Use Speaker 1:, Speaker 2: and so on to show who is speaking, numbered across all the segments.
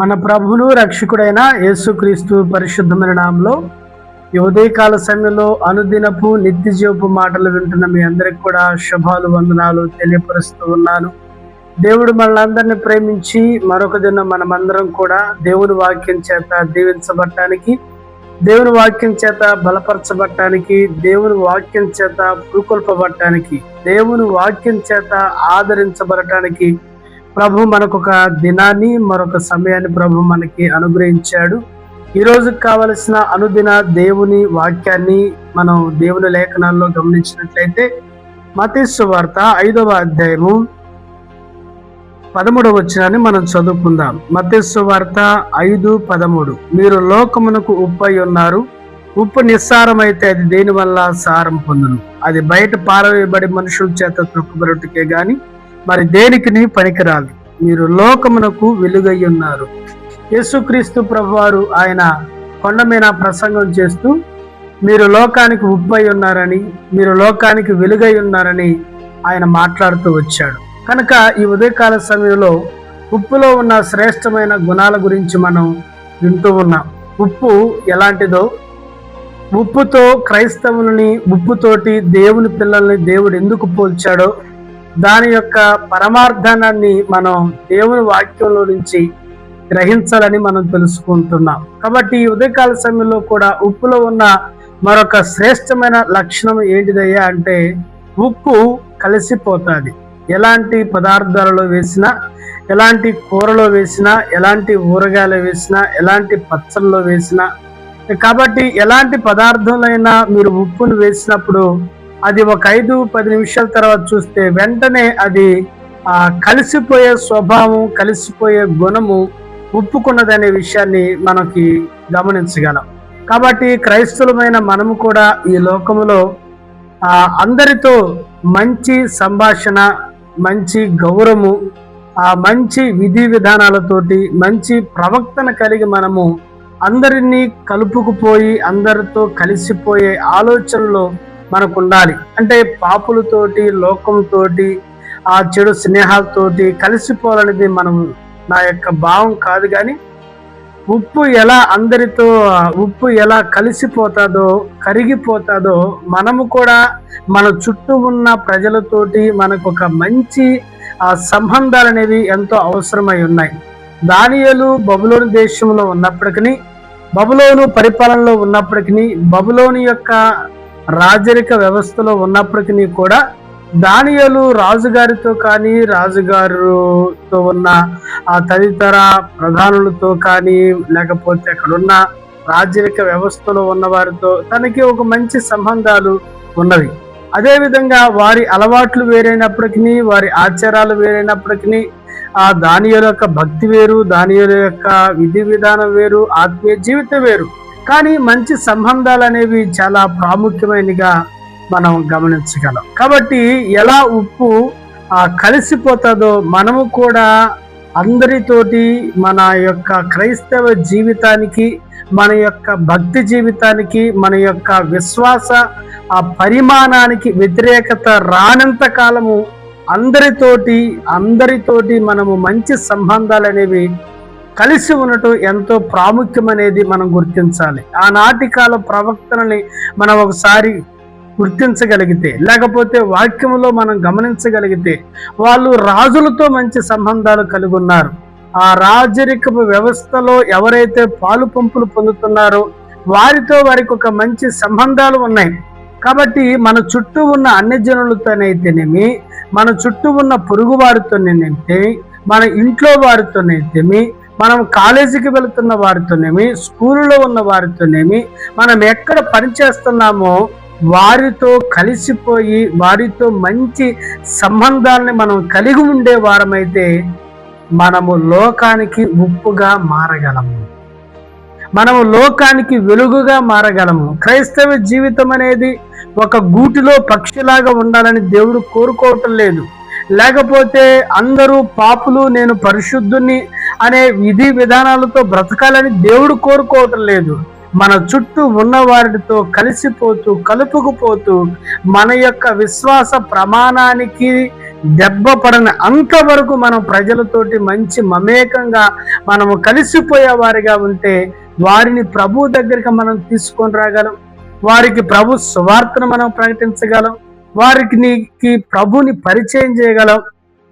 Speaker 1: మన ప్రభును రక్షకుడైన యేసుక్రీస్తు పరిశుద్ధమైన నామంలో ఈ ఉదయకాల సమయంలో అనుదినపు నిత్య జీవపు మాటలు వింటున్న మీ అందరికి కూడా శుభాలు వందనాలు తెలియపరుస్తూ ఉన్నాను. దేవుడు మనల్ని ప్రేమించి మరొక దిన మనమందరం కూడా దేవుని వాక్యం చేత దీవించబడటానికి దేవుని వాక్యం చేత బలపరచబడటానికి దేవుని వాక్యం చేత పురుకొల్పబడటానికి దేవుని వాక్యం చేత ఆదరించబడటానికి ప్రభు మనకు ఒక దినాన్ని మరొక సమయాన్ని ప్రభు మనకి అనుగ్రహించాడు. ఈ రోజు కావలసిన అనుదిన దేవుని వాక్యాన్ని మనం దేవుని లేఖనాల్లో గమనించినట్లయితే మతేశ్వ వార్త ఐదవ అధ్యాయము పదమూడవ వచ్చినాన్ని మనం చదువుకుందాం. మతేశ్వ వార్త ఐదు పదమూడు. మీరు లోకమునకు ఉప్పై ఉన్నారు. ఉప్పు నిస్సారమైతే అది దేనివల్ల సారం పొందును? అది బయట పారవేయబడి మనుషుల చేత త్రొక్కబడుటకే గాని మరి దేనికి పనికిరాదు. మీరు లోకమునకు వెలుగై ఉన్నారు. యేసుక్రీస్తు ప్రభువారు ఆయన కొండ మీద ప్రసంగం చేస్తూ మీరు లోకానికి ఉప్పై ఉన్నారని మీరు లోకానికి వెలుగై ఉన్నారని ఆయన మాట్లాడుతూ వచ్చాడు. కనుక ఈ ఉదయకాల సమయంలో ఉప్పులో ఉన్న శ్రేష్టమైన గుణాల గురించి మనం వింటూ ఉన్నాం. ఉప్పు ఎలాంటిదో? ఉప్పుతో క్రైస్తవులని ఉప్పుతోటి దేవుని పిల్లల్ని దేవుడు ఎందుకు పోల్చాడో దాని యొక్క పరమార్థాన్ని మనం దేవుని వాక్యంలో నుంచి గ్రహించాలని మనం తెలుసుకుంటున్నాం. కాబట్టి ఈ ఉదయకాల సమయంలో కూడా ఉప్పులో ఉన్న మరొక శ్రేష్టమైన లక్షణం ఏంటిదయ్యా అంటే ఉప్పు కలిసిపోతుంది. ఎలాంటి పదార్థాలలో వేసినా ఎలాంటి కూరలో వేసినా ఎలాంటి ఊరగాయలు వేసినా ఎలాంటి పచ్చళ్ళలో వేసినా కాబట్టి ఎలాంటి పదార్థాలైనా మీరు ఉప్పును వేసినప్పుడు అది ఒక ఐదు పది నిమిషాల తర్వాత చూస్తే వెంటనే అది ఆ కలిసిపోయే స్వభావం కలిసిపోయే గుణము ఉప్పుకున్నదనే విషయాన్ని మనకి గమనించగలం. కాబట్టి క్రైస్తవులమైన మనము కూడా ఈ లోకములో అందరితో మంచి సంభాషణ మంచి గౌరవము ఆ మంచి విధి విధానాలతోటి మంచి ప్రవక్తన కలిగి మనము అందరినీ కలుపుకుపోయి అందరితో కలిసిపోయే ఆలోచనలో మనకు ఉండాలి అంటే పాపులతోటి లోకంతోటి ఆ చెడు స్నేహాలతోటి కలిసిపోవాలనేది మనం నా యొక్క భావం కాదు కానీ ఉప్పు ఎలా అందరితో ఉప్పు ఎలా కలిసిపోతాదో కరిగిపోతాదో మనము కూడా మన చుట్టూ ఉన్న ప్రజలతోటి మనకు ఒక మంచి ఆ సంబంధాలు అనేవి ఎంతో అవసరమై ఉన్నాయి. దానియలు బబులోని దేశంలో ఉన్నప్పటికీ బబులోను పరిపాలనలో ఉన్నప్పటికీ బబులోని యొక్క రాజరిక వ్యవస్థలో ఉన్నప్పటికీ కూడా దానియలు రాజుగారితో కానీ రాజుగారుతో ఉన్న ఆ తదితర ప్రధానులతో కానీ లేకపోతే అక్కడ ఉన్న రాజరిక వ్యవస్థలో ఉన్న వారితో తనకి ఒక మంచి సంబంధాలు ఉన్నవి. అదేవిధంగా వారి అలవాట్లు వేరైనప్పటికీ వారి ఆచారాలు వేరైనప్పటికీ ఆ దానియుల యొక్క భక్తి వేరు దానియుల యొక్క విధి విధానం వేరు ఆత్మీయ జీవితం వేరు. కానీ మంచి సంబంధాలు అనేవి చాలా ప్రాముఖ్యమైనగా మనం గమనించగలం. కాబట్టి ఎలా ఉప్పు ఆ కలిసిపోతుందో మనము కూడా అందరితోటి మన యొక్క క్రైస్తవ జీవితానికి మన యొక్క భక్తి జీవితానికి మన యొక్క విశ్వాస ఆ పరిమాణానికి వ్యతిరేకత రానంత కాలము అందరితోటి అందరితోటి మనము మంచి సంబంధాలు అనేవి కలిసి ఉండటం ఎంతో ప్రాముఖ్యమనేది మనం గుర్తించాలి. ఆనాటి కాల ప్రవక్తలని మనం ఒకసారి గుర్తించగలిగితే లేకపోతే వాక్యంలో మనం గమనించగలిగితే వాళ్ళు రాజులతో మంచి సంబంధాలు కలిగి ఉన్నారు. ఆ రాజరికపు వ్యవస్థలో ఎవరైతే పాలు పంపులు పొందుతున్నారో వారితో వారికి ఒక మంచి సంబంధాలు ఉన్నాయి. కాబట్టి మన చుట్టూ ఉన్న అన్ని జనులతోనైతేనేమి మన చుట్టూ ఉన్న పొరుగు వారితోనేమితే మన ఇంట్లో వారితోనైతేమి మనం కాలేజీకి వెళుతున్న వారితోనేమి స్కూల్లో ఉన్న వారితోనేమి మనం ఎక్కడ పనిచేస్తున్నామో వారితో కలిసిపోయి వారితో మంచి సంబంధాలని మనం కలిగి ఉండే వారమైతే మనము లోకానికి ఉప్పుగా మారగలము. మనము లోకానికి వెలుగుగా మారగలము. క్రైస్తవ జీవితం అనేది ఒక గూటిలో పక్షిలాగా ఉండాలని దేవుడు కోరుకోవటం లేదు. లేకపోతే అందరూ పాపులు నేను పరిశుద్ధుని అనే విధి విధానాలతో బ్రతకాలని దేవుడు కోరుకోవటం లేదు. మన చుట్టూ ఉన్న వారితో కలిసిపోతూ కలుపుకుపోతూ మన యొక్క విశ్వాస ప్రమాణానికి దెబ్బ పడని అంతవరకు మనం ప్రజలతోటి మంచి మమేకంగా మనము కలిసిపోయే వారిగా ఉంటే వారిని ప్రభు దగ్గరికి మనం తీసుకొని రాగలం. వారికి ప్రభు సువార్తను మనం ప్రకటించగలం. వారికి ప్రభుని పరిచయం చేయగలం.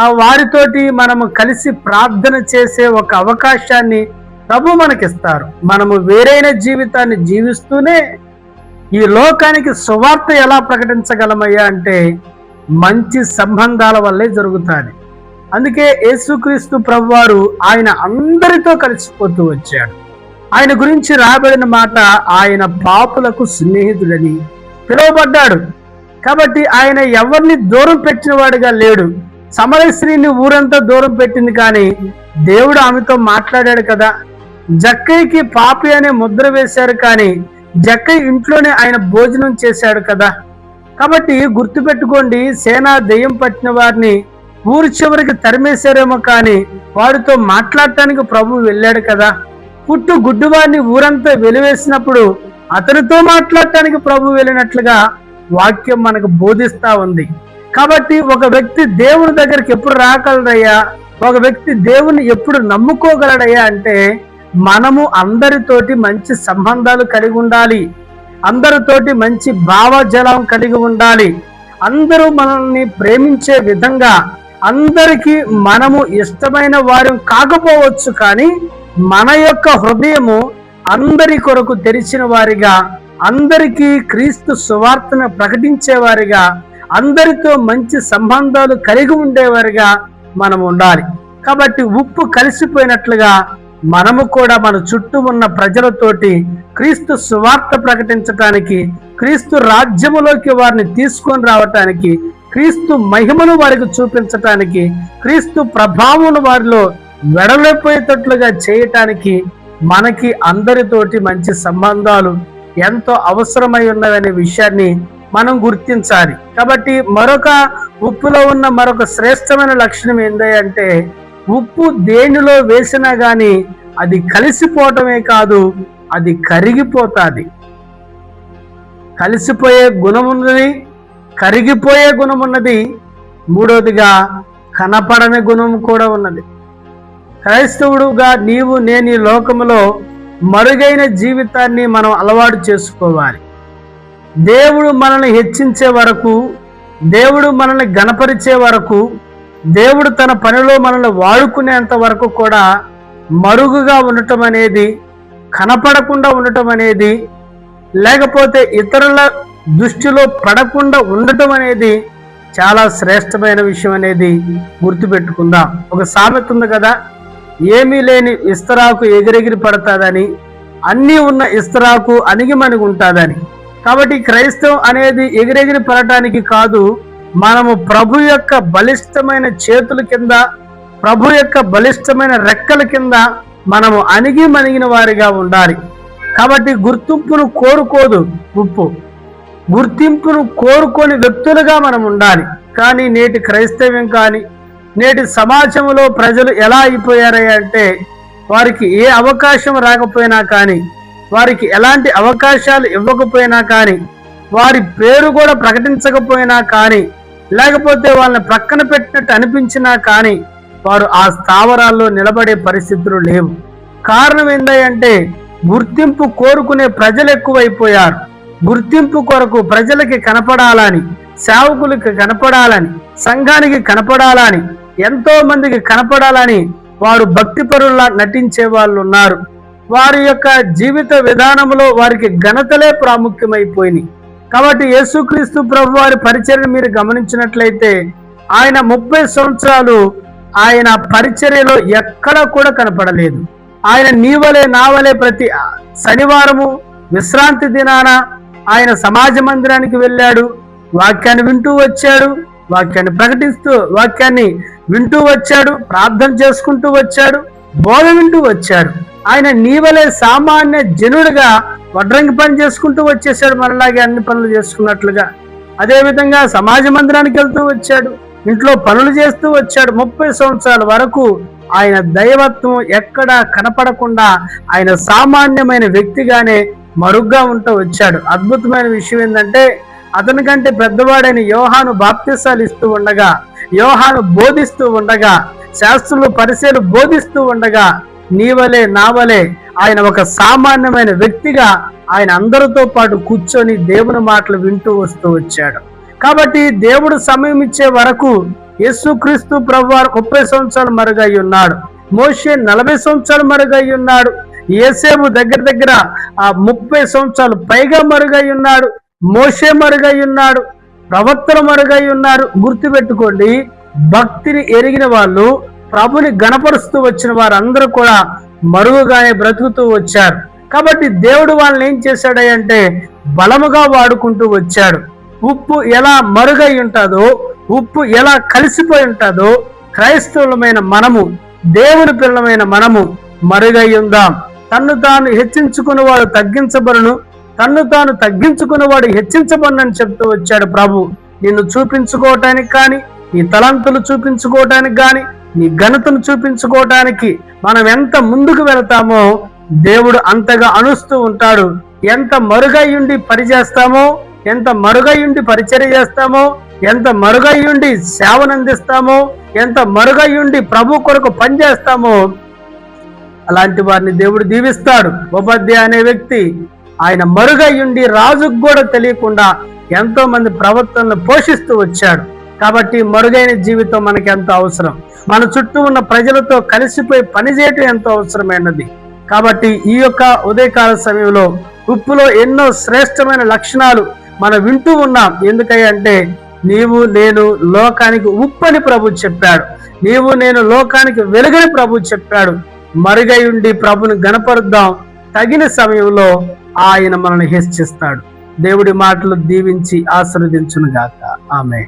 Speaker 1: వారితోటి మనము కలిసి ప్రార్థన చేసే ఒక అవకాశాన్ని ప్రభు మనకిస్తారు. మనము వేరైన జీవితాన్ని జీవిస్తూనే ఈ లోకానికి సువార్త ఎలా ప్రకటించగలమయ్యా అంటే మంచి సంబంధాల వల్లే జరుగుతుంది. అందుకే యేసుక్రీస్తు ప్రభువారు ఆయన అందరితో కలిసిపోతూ వచ్చాడు. ఆయన గురించి రాబడిన మాట ఆయన పాపులకు స్నేహితుడని పిలువబడ్డాడు. కాబట్టి ఆయన ఎవరిని దూరం పెట్టినవాడుగా లేడు. సమరశ్రీని ఊరంతా దూరం పెట్టింది కానీ దేవుడు ఆమెతో మాట్లాడాడు కదా. జక్కయ్యకి పాపి అనే ముద్ర వేశారు కానీ జక్కయ్య ఇంట్లోనే ఆయన భోజనం చేశాడు కదా. కాబట్టి గుర్తుపెట్టుకోండి సేనా దెయ్యం పట్టిన వారిని ఊరి చివరికి తరిమేశారేమో కానీ వారితో మాట్లాడటానికి ప్రభు వెళ్ళాడు కదా. పుట్టు గుడ్డువారిని ఊరంతా వెలివేసినప్పుడు అతనితో మాట్లాడటానికి ప్రభు వెళ్ళినట్లుగా వాక్యం మనకు బోధిస్తా ఉంది. కాబట్టి ఒక వ్యక్తి దేవుని దగ్గరికి ఎప్పుడు రాగలడయ్యా ఒక వ్యక్తి దేవుని ఎప్పుడు నమ్ముకోగలడయ్యా అంటే మనము అందరితోటి మంచి సంబంధాలు కలిగి ఉండాలి. అందరితోటి మంచి భావజలం కలిగి ఉండాలి. అందరూ మనల్ని ప్రేమించే విధంగా అందరికీ మనము ఇష్టమైన వారు కాకపోవచ్చు కానీ మన యొక్క హృదయము అందరి కొరకు తెరిచిన వారిగా అందరికీ క్రీస్తు సువార్తను ప్రకటించేవారిగా అందరితో మంచి సంబంధాలు కలిగి ఉండేవారిగా మనం ఉండాలి. కాబట్టి ఉప్పు కలిసిపోయినట్లుగా మనము కూడా మన చుట్టూ ఉన్న ప్రజలతోటి క్రీస్తు సువార్త ప్రకటించటానికి క్రీస్తు రాజ్యములోకి వారిని తీసుకొని రావటానికి క్రీస్తు మహిమను వారికి చూపించటానికి క్రీస్తు ప్రభావం వారిలో వెడలేపోయేటట్లుగా చేయటానికి మనకి అందరితోటి మంచి సంబంధాలు ఎంతో అవసరమై ఉన్నదనే విషయాన్ని మనం గుర్తించాలి. కాబట్టి మరొక ఉప్పులో ఉన్న మరొక శ్రేష్టమైన లక్షణం ఏంటంటే ఉప్పు దేనిలో వేసినా గాని అది కలిసిపోవటమే కాదు అది కరిగిపోతాది. కలిసిపోయే గుణం ఉన్నది కరిగిపోయే గుణం ఉన్నది మూడవదిగా కనపడని గుణం కూడా ఉన్నది. క్రైస్తవుడుగా నీవు నేను ఈ లోకములో మరుగైన జీవితాన్ని మనం అలవాటు చేసుకోవాలి. దేవుడు మనల్ని హెచ్చించే వరకు దేవుడు మనల్ని గణపరిచే వరకు దేవుడు తన పనిలో మనల్ని వాడుకునేంత వరకు కూడా మరుగుగా ఉండటం అనేది కనపడకుండా ఉండటం అనేది లేకపోతే ఇతరుల దృష్టిలో పడకుండా ఉండటం అనేది చాలా శ్రేష్టమైన విషయం అనేది గుర్తుపెట్టుకుందాం. ఒక సామెత ఉంది కదా ఏమీ లేని ఇస్తరాకు ఎగిరెగిరి పడతాదని అన్నీ ఉన్న ఇస్తరాకు అణిగిమణిగి ఉంటుందని. కాబట్టి క్రైస్తవం అనేది ఎగిరెగిరి పడటానికి కాదు మనము ప్రభు యొక్క బలిష్టమైన చేతుల కింద ప్రభు యొక్క బలిష్టమైన రెక్కల కింద మనము అణిగి మణిగిన వారిగా ఉండాలి. కాబట్టి గుర్తింపును కోరుకోదు ఉప్పు. గుర్తింపును కోరుకొని వ్యక్తులుగా మనం ఉండాలి. కానీ నేటి క్రైస్తవ్యం కానీ నేటి సమాజంలో ప్రజలు ఎలా అయిపోయారయ్య అంటే వారికి ఏ అవకాశం రాకపోయినా కానీ వారికి ఎలాంటి అవకాశాలు ఇవ్వకపోయినా కానీ వారి పేరు కూడా ప్రకటించకపోయినా కానీ లేకపోతే వాళ్ళని ప్రక్కన పెట్టినట్టు అనిపించినా కానీ వారు ఆ స్థావరాల్లో నిలబడే పరిస్థితులు లేవు. కారణం ఏందంటే గుర్తింపు కోరుకునే ప్రజలు ఎక్కువైపోయారు. గుర్తింపు కొరకు ప్రజలకి కనపడాలని సేవకులకి కనపడాలని సంఘానికి కనపడాలని ఎంతో మందికి కనపడాలని వారు భక్తిపరుల్లా నటించే వాళ్ళు ఉన్నారు వారి యొక్క జీవిత విధానంలో వారికి ఘనతలే ప్రాముఖ్యమైపోయినాయి. కాబట్టి యేసుక్రీస్తు ప్రభు వారి పరిచర్య మీరు గమనించినట్లయితే ఆయన ముప్పై సంవత్సరాలు ఆయన పరిచర్యలో ఎక్కడ కూడా కనపడలేదు. ఆయన నీవలే నావలే ప్రతి శనివారము విశ్రాంతి దినాన ఆయన సమాజ మందిరానికి వెళ్ళాడు. వాక్యాన్ని వింటూ వచ్చాడు. వాక్యాన్ని ప్రకటిస్తూ వాక్యాన్ని వింటూ వచ్చాడు. ప్రార్థన చేసుకుంటూ వచ్చాడు. బోధ వింటూ వచ్చాడు. ఆయన నీవలే సామాన్య జనుడుగా వడ్రంగి పని చేసుకుంటూ వచ్చేసాడు మనలాగే అన్ని పనులు చేసుకున్నట్లుగా. అదేవిధంగా సమాజ మందిరానికి వెళ్తూ వచ్చాడు. ఇంట్లో పనులు చేస్తూ వచ్చాడు. ముప్పై సంవత్సరాల వరకు ఆయన దైవత్వం ఎక్కడా కనపడకుండా ఆయన సామాన్యమైన వ్యక్తిగానే మరుగ్గా ఉంటూ వచ్చాడు. అద్భుతమైన విషయం ఏంటంటే అతని కంటే పెద్దవాడైన యోహాను బాప్తిసాలు ఇస్తూ ఉండగా యోహాను బోధిస్తూ ఉండగా శాస్త్రులు పరిచయలు బోధిస్తూ ఉండగా నీవలే నావలే ఆయన ఒక సామాన్యమైన వ్యక్తిగా ఆయన అందరితో పాటు కూర్చొని దేవుని మాటలు వింటూ వస్తూ వచ్చాడు. కాబట్టి దేవుడు సమయం ఇచ్చే వరకు యేసుక్రీస్తు ప్రభువారు ముప్పై సంవత్సరాలు మరుగై ఉన్నాడు. మోషే నలభై సంవత్సరాలు మరుగై ఉన్నాడు. ఏసేపు దగ్గర దగ్గర ఆ ముప్పై సంవత్సరాలు పైగా మరుగై ఉన్నాడు. మోషే మరుగై ఉన్నాడు. ప్రవక్తలు మరుగై ఉన్నారు. గుర్తుపెట్టుకోండి భక్తిని ఎరిగిన వాళ్ళు ప్రభుని గణపరుస్తూ వచ్చిన వారందరూ కూడా మరుగుగానే బ్రతుకుతూ వచ్చారు. కాబట్టి దేవుడు వాళ్ళని ఏం చేశాడంటే బలముగా వాడుకుంటూ వచ్చాడు. ఉప్పు ఎలా మరుగై ఉంటుందో ఉప్పు ఎలా కలిసిపోయి ఉంటుందో క్రైస్తవులమైన మనము దేవుని పిల్లమైన మనము మరుగై ఉందాం. తన్ను తాను హెచ్చించుకున్నవాడు తగ్గించబడును తన్ను తాను తగ్గించుకున్నవాడు హెచ్చించబడినని చెప్తూ వచ్చాడు ప్రభు. నిన్ను చూపించుకోవటానికి కానీ నీ తలంతులు చూపించుకోవటానికి కానీ నీ ఘనతను చూపించుకోవటానికి మనం ఎంత ముందుకు వెళతామో దేవుడు అంతగా అనుస్తూ ఉంటాడు. ఎంత మరుగయ్యుండి పని చేస్తామో ఎంత మరుగయ్యుండి పరిచర్య చేస్తామో ఎంత మరుగయ్యుండి సేవనందిస్తామో ఎంత మరుగయ్యుండి ప్రభు కొరకు పనిచేస్తామో అలాంటి వారిని దేవుడు దీవిస్తాడు. ఉపాధ్యాయ అనే వ్యక్తి ఆయన మరుగయ్యుండి రాజుకు కూడా తెలియకుండా ఎంతో మంది ప్రవర్తనను పోషిస్తూ వచ్చాడు. కాబట్టి మరుగైన జీవితం మనకి ఎంతో అవసరం. మన చుట్టూ ఉన్న ప్రజలతో కలిసిపోయి పనిచేయటం ఎంతో అవసరమైనది. కాబట్టి ఈ యొక్క ఉదయకాల సమయంలో ఉప్పులో ఎన్నో శ్రేష్టమైన లక్షణాలు మనం వింటూ ఉన్నాం. ఎందుకంటే నీవు నేను లోకానికి ఉప్పని ప్రభు చెప్పాడు. నీవు నేను లోకానికి వెలుగని ప్రభు చెప్పాడు. మరుగై ఉండి ప్రభుని గణపరుద్దాం. తగిన సమయంలో ఆయన మనల్ని హెచ్చిస్తాడు. దేవుడి మాటలు దీవించి ఆశీర్వదించునుగాక. ఆమె